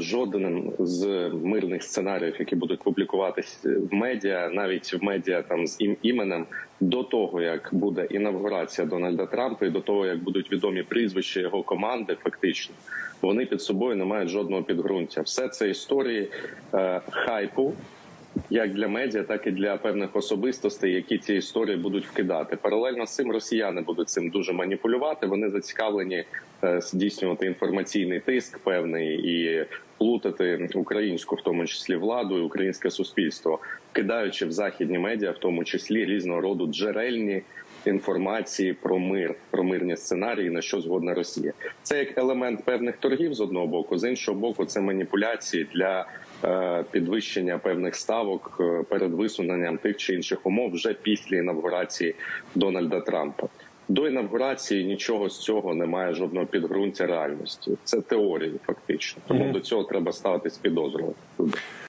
жодним з мирних сценаріїв, які будуть публікуватись в медіа, навіть в медіа там з ім іменем, до того як буде інавгурація Дональда Трампа, і до того як будуть відомі прізвища його команди, фактично вони під собою не мають жодного підґрунтя. Все це історії е, хайпу. Як для медіа, так і для певних особистостей, які ці історії будуть вкидати. Паралельно з цим росіяни будуть цим дуже маніпулювати. Вони зацікавлені здійснювати інформаційний тиск певний і плутати українську, в тому числі владу і українське суспільство, кидаючи в західні медіа, в тому числі різного роду джерельні інформації про мир, про мирні сценарії, на що згодна Росія. Це як елемент певних торгів з одного боку, з іншого боку, це маніпуляції для е, підвищення певних ставок е, перед висуненням тих чи інших умов вже після інавгурації Дональда Трампа. До інавгурації нічого з цього немає жодного підґрунтя реальності. Це теорії, фактично. Тому до цього треба ставитись підозрювати.